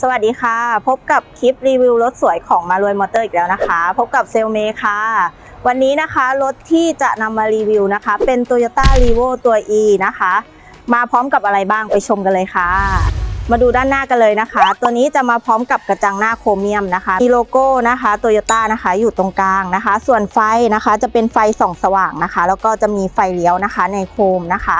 สวัสดีค่ะ พบกับคลิปรีวิวรถสวยของมารวยมอเตอร์อีกแล้วนะคะ พบกับเซลเมค่ะ วันนี้นะคะรถที่จะนำมารีวิวนะคะ เป็น Toyota r e v o ตัว E นะคะ มาพร้อมกับอะไรบ้างไปชมกันเลยค่ะ มาดูด้านหน้ากันเลยนะคะ ตัวนี้จะมาพร้อมกับกระจังหน้าโครเมียมนะคะ มีโลโก้นะคะโตโยต้านะคะ อยู่ตรงกลางนะคะ ส่วนไฟนะคะจะเป็นไฟส่องสว่างนะคะ แล้วก็จะมีไฟเลี้ยวนะคะในโคมนะคะ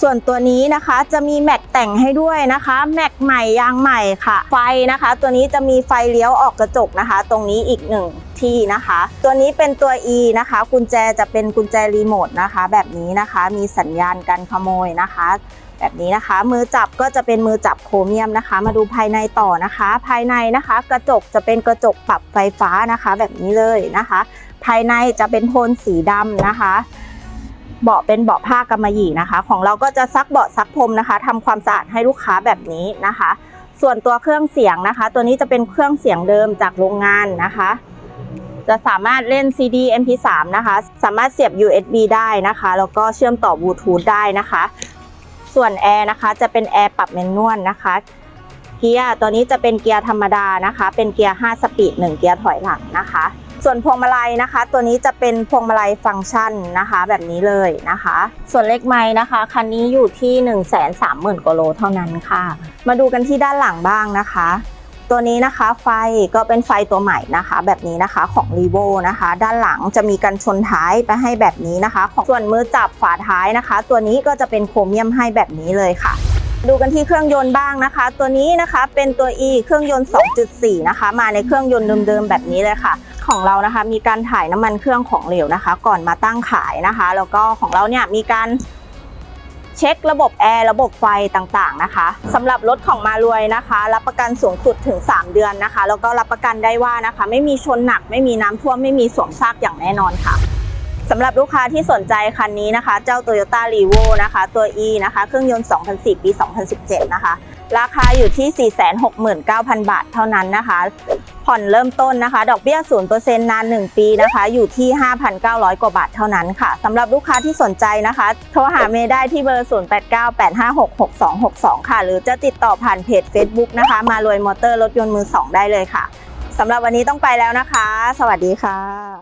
ส่วนตัวนี้นะคะจะมีแม็กแต่งให้ด้วยนะคะแม็กใหม่ยางใหม่ค่ะ ไฟนะคะ ตัวนี้จะมีไฟเลี้ยวออกกระจกนะคะ ตรงนี้อีกหนึ่ง ที่นะคะ ตัวนี้เป็นตัว E นะคะ กุญแจจะเป็นกุญแจรีโมทนะคะ แบบนี้นะคะมีสัญญาณการขโมยนะคะ แบบนี้นะคะ มือจับก็จะเป็นมือจับโครเมียมนะคะ มาดูภายในต่อนะคะ ภายในนะคะ กระจกจะเป็นกระจกปรับไฟฟ้านะคะ แบบนี้เลยนะคะ ภายในจะเป็นโทนสีดำนะคะเบาะเป็นเบาะผ้ากำมะหยี่นะคะ ของเราก็จะซักเบาะซักพรมนะคะทำความสะอาดให้ลูกค้าแบบนี้นะคะ ส่วนตัวเครื่องเสียงนะคะ ตัวนี้จะเป็นเครื่องเสียงเดิมจากโรงงานนะคะ จะสามารถเล่น CD MP3 นะคะ สามารถเสียบ USB ได้นะคะ แล้วก็เชื่อมต่อบลูทูธได้นะคะ ส่วนแอร์นะคะจะเป็นแอร์ปรับแมนนวลนะคะ เกียร์ตัวนี้จะเป็นเกียร์ธรรมดานะคะ เป็นเกียร์ 5 สปีด 1 เกียร์ถอยหลังนะคะ ส่วนพวงมาลัยนะคะ ตัวนี้จะเป็นพวงมาลัยฟังก์ชันนะคะ แบบนี้เลยนะคะ ส่วนเลขไม้นะคะ คันนี้อยู่ที่ 1 3 0 0 0 0กว่าโลเท่านั้นค่ะ มาดูกันที่ด้านหลังบ้างนะคะ ตัวนี้นะคะไฟก็เป็นไฟตัวใหม่นะคะ แบบนี้นะคะของ r e v o นะคะ ด้านหลังจะมีกันชนท้ายไปให้แบบนี้นะคะ ของส่วนมือจับฝาท้ายนะคะ ตัวนี้ก็จะเป็นโครเมียมให้แบบนี้เลยค่ะดูกันที่เครื่องยนต์บ้างนะคะ ตัวนี้นะคะเป็นตัว E เครื่องยนต์ 2.4 นะคะ มาในเครื่องยนต์เดิมๆแบบนี้เลยค่ะ ของเรานะคะ มีการถ่ายน้ำมันเครื่องของเหลวนะคะ ก่อนมาตั้งขายนะคะ แล้วก็ของเราเนี่ยมีการ เช็คระบบแอร์ระบบไฟต่างๆนะคะสำหรับรถของมารวยนะคะ รับประกันสูงสุดถึง 3 เดือนนะคะ แล้วก็รับประกันได้ว่านะคะ ไม่มีชนหนักไม่มีน้ำท่วมไม่มีสวมซากอย่างแน่นอนค่ะสำหรับลูกค้าที่สนใจคันนี้นะคะ เจ้า Toyota r e v o นะคะ ตัว E นะคะ เครื่องยนต์ 2004 ปี 2017 นะคะ ราคาอยู่ที่ 469,000 บาทเท่านั้นนะคะ ผ่อนเริ่มต้นนะคะ ดอกเบี้ย 0%นาน 1 ปีนะคะ อยู่ที่ 5,900 กว่าบาทเท่านั้นค่ะสำหรับลูกค้าที่สนใจนะคะ โทรหาเมย์ได้ที่เบอร์ 0898566262 ค่ะ หรือจะติดต่อผ่านเพจ Facebook นะคะ มารวยมอเตอร์รถยนต์มือ 2 ได้เลยค่ะสำหรับวันนี้ต้องไปแล้วนะคะ สวัสดีค่ะ